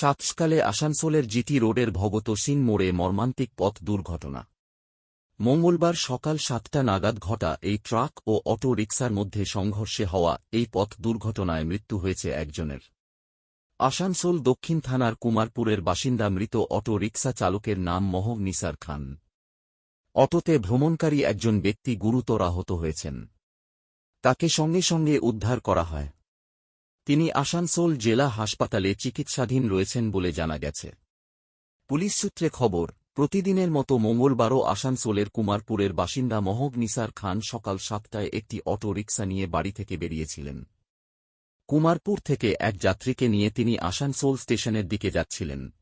সাতসকালে আসানসোলের জিটি রোডের ভগত সিং মোড়ে মর্মান্তিক পথ দুর্ঘটনা। মঙ্গলবার সকাল সাতটা নাগাদ ঘটা এই ট্রাক ও অটো রিক্সার মধ্যে সংঘর্ষে হওয়া এই পথ দুর্ঘটনায় মৃত্যু হয়েছে একজনের। আসানসোল দক্ষিণ থানার কুমারপুরের বাসিন্দা মৃত অটো রিকশা চালকের নাম মহব নিসার খান। অটোতে ভ্রমণকারী একজন ব্যক্তি গুরুতর আহত হয়েছেন। তাকে সঙ্গে সঙ্গে উদ্ধার করা হয়। তিনি আসানসোল জেলা হাসপাতালে চিকিৎসাধীন রয়েছেন বলে জানা গেছে। পুলিশ সূত্রে খবর, প্রতিদিনের মতো মঙ্গলবারও আসানসোলের কুমারপুরের বাসিন্দা মহব নিসার খান সকাল সাতটায় একটি অটো রিকশা নিয়ে বাড়ি থেকে বেরিয়েছিলেন। কুমারপুর থেকে এক যাত্রীকে নিয়ে তিনি আসানসোল স্টেশনের দিকে যাচ্ছিলেন।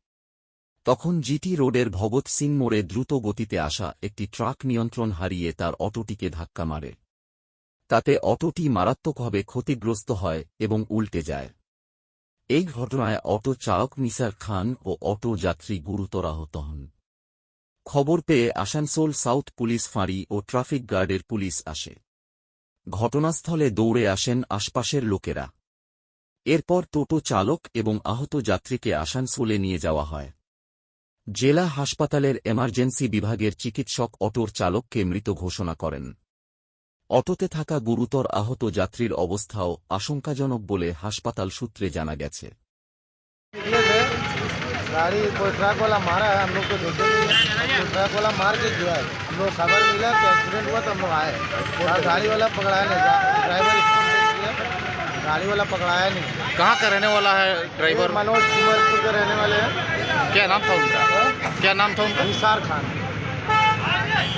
তখন জিটি রোডের ভগৎ সিং মোড়ে দ্রুত গতিতে আসা একটি ট্রাক নিয়ন্ত্রণ হারিয়ে তার অটোটিকে ধাক্কা মারে। তাতে অটোটি মারাত্মকভাবে ক্ষতিগ্রস্ত হয় এবং উল্টে যায়। এই ঘটনায় অটো চালক নিসার খান ও অটো যাত্রী গুরুতর আহত হন। খবর পেয়ে আসানসোল সাউথ পুলিশ ফাঁড়ি ও ট্রাফিক গার্ডের পুলিশ আসে। ঘটনাস্থলে দৌড়ে আসেন আশপাশের লোকেরা। এরপর টোটো চালক এবং আহত যাত্রীকে আসানসোলে নিয়ে যাওয়া হয়। জেলা হাসপাতালের এমার্জেন্সি বিভাগের চিকিৎসক অটোর চালককে মৃত ঘোষণা করেন। অটোতে থাকা গুরুতর আহত যাত্রীর অবস্থাও আশঙ্কাজনক বলে হাসপাতাল সূত্রে জানা গেছে निकले थे गाड़ी कोई ट्रक वाला मारा है हम लोग को देखे नहीं है कोई ट्रक वाला मार के गया है हम लोग खबर मिला कि एक्सीडेंट हुआ तो हम लोग आए और गाड़ी वाला पकड़ाया नहीं ड्राइवर इसको किया गाड़ी वाला पकड़ाया नहीं कहाँ का रहने वाला है ड्राइवर मनोज कुमारपुर के रहने वाले हैं क्या नाम था उनका क्या नाम था उनका निसार खान